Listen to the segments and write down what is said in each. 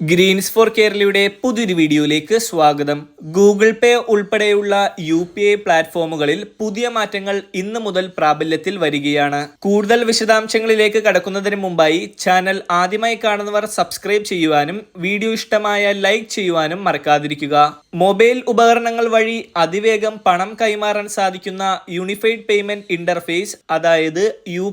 Green's four കേരളയുടെ പുതിയൊരു വീഡിയോയിലേക്ക് സ്വാഗതം. ഗൂഗിൾ പേ ഉൾപ്പെടെയുള്ള യു പി ഐ പ്ലാറ്റ്ഫോമുകളിൽ പുതിയ മാറ്റങ്ങൾ ഇന്ന് മുതൽ പ്രാബല്യത്തിൽ വരികയാണ്. കൂടുതൽ വിശദാംശങ്ങളിലേക്ക് കടക്കുന്നതിന് മുമ്പായി ചാനൽ ആദ്യമായി കാണുന്നവർ സബ്സ്ക്രൈബ് ചെയ്യുവാനും വീഡിയോ ഇഷ്ടമായ ലൈക്ക് ചെയ്യുവാനും മറക്കാതിരിക്കുക. മൊബൈൽ ഉപകരണങ്ങൾ വഴി അതിവേഗം പണം കൈമാറാൻ സാധിക്കുന്ന യൂണിഫൈഡ് പേയ്മെന്റ് ഇന്റർഫേസ് അതായത് യു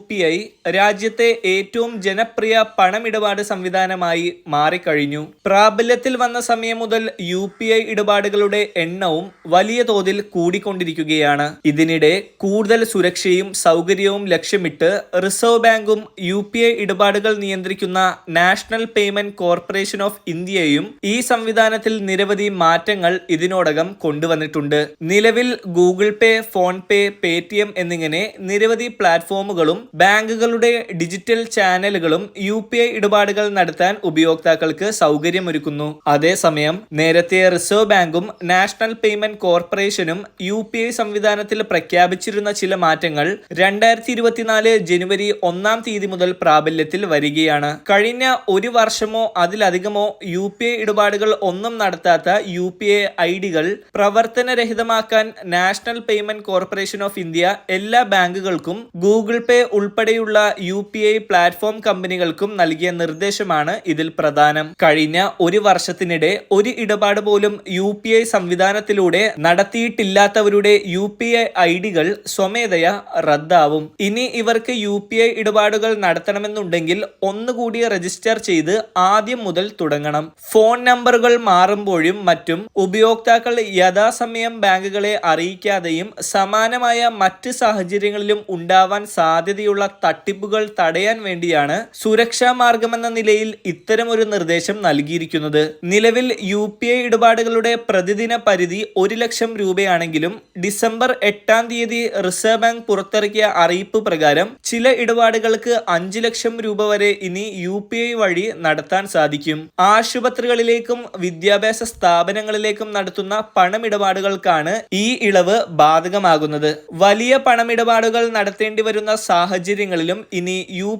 രാജ്യത്തെ ഏറ്റവും ജനപ്രിയ പണമിടപാട് സംവിധാനമായി മാറിക്കഴിഞ്ഞു. പ്രാബല്യത്തിൽ വന്ന സമയം മുതൽ യു പി ഐ ഇടപാടുകളുടെ എണ്ണവും വലിയ തോതിൽ കൂടിക്കൊണ്ടിരിക്കുകയാണ്. ഇതിനിടെ കൂടുതൽ സുരക്ഷയും സൗകര്യവും ലക്ഷ്യമിട്ട് റിസർവ് ബാങ്കും യു പി ഐ ഇടപാടുകൾ നിയന്ത്രിക്കുന്ന നാഷണൽ പേയ്മെന്റ് കോർപ്പറേഷൻ ഓഫ് ഇന്ത്യയും ഈ സംവിധാനത്തിൽ നിരവധി മാറ്റങ്ങൾ ഇതിനോടകം കൊണ്ടുവന്നിട്ടുണ്ട്. നിലവിൽ Google Pay PhonePe Paytm എന്നിങ്ങനെ നിരവധി പ്ലാറ്റ്ഫോമുകളും ബാങ്കുകളുടെ ഡിജിറ്റൽ ചാനലുകളും യു ഇടപാടുകൾ നടത്താൻ ഉപയോക്താക്കൾക്ക് സൗകര്യമൊരുക്കുന്നു. അതേസമയം നേരത്തെ റിസർവ് ബാങ്കും നാഷണൽ പേയ്മെന്റ് കോർപ്പറേഷനും യു സംവിധാനത്തിൽ പ്രഖ്യാപിച്ചിരുന്ന ചില മാറ്റങ്ങൾ രണ്ടായിരത്തി ഇരുപത്തിനാല് ജനുവരി ഒന്നാം തീയതി മുതൽ പ്രാബല്യത്തിൽ വരികയാണ്. കഴിഞ്ഞ ഒരു വർഷമോ അതിലധികമോ യു പി ഐ ഇടപാടുകൾ ഒന്നും നടത്താത്ത യു പി ഐ ഐ ഡികൾ പ്രവർത്തനരഹിതമാക്കാൻ national payment corporation of India എല്ലാ ബാങ്കുകൾക്കും ഗൂഗിൾ പേ ഉൾപ്പെടെയുള്ള യു പി ഐ പ്ലാറ്റ്ഫോം കമ്പനികൾക്കും നൽകിയ നിർദ്ദേശമാണ് ഇതിൽ പ്രധാനം. കഴിഞ്ഞ ഒരു വർഷത്തിനിടെ ഒരു ഇടപാട് പോലും യു പി ഐ സംവിധാനത്തിലൂടെ നടത്തിയിട്ടില്ലാത്തവരുടെ യു പി ഐ ഐ ഡികൾ സ്വമേധയാ റദ്ദാവും. ഇനി ഇവർക്ക് യു പി ഐ ഇടപാടുകൾ നടത്തണമെന്നുണ്ടെങ്കിൽ ഒന്നുകൂടി രജിസ്റ്റർ ചെയ്ത് ആദ്യം മുതൽ തുടങ്ങണം. ഫോൺ നമ്പറുകൾ മാറുമ്പോഴും മറ്റും ഉപയോക്താക്കൾ യഥാസമയം ബാങ്കുകളെ അറിയിക്കാതെയും സമാനമായ മറ്റ് സാഹചര്യങ്ങളിലും ഉണ്ടാവാൻ സാധ്യതയുള്ള തട്ടിപ്പുകൾ തടയാൻ വേണ്ടിയാണ് സുരക്ഷാ മാർഗമെന്ന നിലയിൽ ഇത്തരമൊരു നിർദ്ദേശം നൽകിയിരിക്കുന്നത്. നിലവിൽ യു പി ഐ ഇടപാടുകളുടെ പ്രതിദിന പരിധി ഒരു ലക്ഷം രൂപയാണെങ്കിലും ഡിസംബർ എട്ടാം തീയതി റിസർവ് ബാങ്ക് പുറത്തിറക്കിയ അറിയിപ്പ് പ്രകാരം ചില ഇടപാടുകൾക്ക് അഞ്ച് ലക്ഷം രൂപ വരെ ഇനി യു വഴി നടത്താൻ സാധിക്കും. ആശുപത്രികളിലേക്കും വിദ്യാഭ്യാസ സ്ഥാപനങ്ങളിലേക്കും നടത്തുന്ന പണമിടപാടുകൾക്കാണ് ഈ ഇളവ് ബാധകമാകുന്നത്. വലിയ പണമിടപാടുകൾ നടത്തേണ്ടി വരുന്ന സാഹചര്യങ്ങളിലും ഇനി യു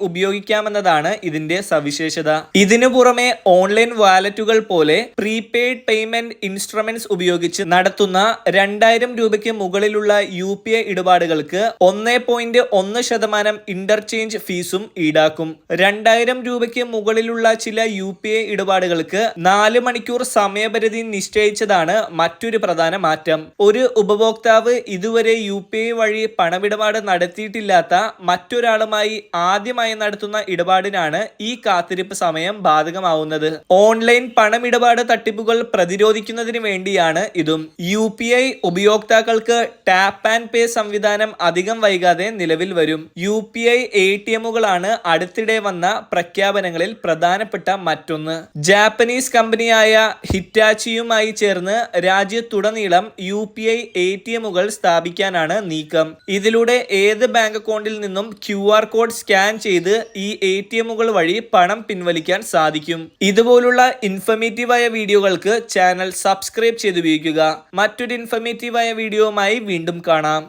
ഉപയോഗിക്കാമെന്നതാണ് ഇതിന്റെ സവിശേഷത. ഇതിനു പുറമെ ഓൺലൈൻ വാലറ്റുകൾ പോലെ പ്രീപെയ്ഡ് പേയ്മെന്റ് ഇൻസ്ട്രുമെന്റ്സ് ഉപയോഗിച്ച് നടത്തുന്ന രണ്ടായിരം രൂപയ്ക്ക് മുകളിലുള്ള യു പി ഐ ഇടപാടുകൾക്ക് ഒന്നേ പോയിന്റ് ഒന്ന് ശതമാനം ഇന്റർചേഞ്ച് ഫീസും ഈടാക്കും. രണ്ടായിരം രൂപയ്ക്ക് മുകളിലുള്ള ചില യു പി ഐ ഇടപാടുകൾക്ക് നാല് മണിക്കൂർ സമയപരിധി നിശ്ചയിച്ചതാണ് മറ്റൊരു പ്രധാന മാറ്റം. ഒരു ഉപഭോക്താവ് ഇതുവരെ യു പി ഐ വഴി പണമിടപാട് നടത്തിയിട്ടില്ലാത്ത മറ്റൊരാളുമായി ആദ്യമായി നടത്തുന്ന ഇടപാടിനാണ് ഈ കാത്തിരിപ്പ് സമയം ബാധകമാവുന്നത് ഓൺലൈൻ പണമിടപാട് തട്ടിപ്പുകൾ പ്രതിരോധിക്കുന്നതിന് വേണ്ടിയാണ് ഇതും. യു പി ഐ ഉപയോക്താക്കൾക്ക് ടാപ്പ് ആൻഡ് പേ സംവിധാനം അധികം വൈകാതെ നിലവിൽ വരും. U P I A T എമ്മുകളാണ് അടുത്തിടെ വന്ന പ്രഖ്യാപനങ്ങളിൽ പ്രധാനപ്പെട്ട മറ്റൊന്ന്. ജാപ്പനീസ് കമ്പനിയായ ഹിറ്റാച്ചിയുമായി ചേർന്ന് രാജ്യത്തുടനീളം U P I A T എമ്മുകൾ സ്ഥാപിക്കാനാണ് നീക്കം. ഇതിലൂടെ ഏത് ബാങ്ക് അക്കൗണ്ടിൽ നിന്നും ക്യു ആർ കോഡ് സ്കാൻ ചെയ്ത് ഈ എ ടി എമ്മുകൾ വഴി പണം പിൻവലിക്കാൻ സാധിക്കും. ഇതുപോലുള്ള ഇൻഫർമേറ്റീവായ വീഡിയോകൾക്ക് ചാനൽ സബ്സ്ക്രൈബ് ചെയ്ത് ഉപയോഗിക്കുക മറ്റൊരു ഇൻഫർമേറ്റീവായ വീഡിയോയുമായി വീണ്ടും കാണാം.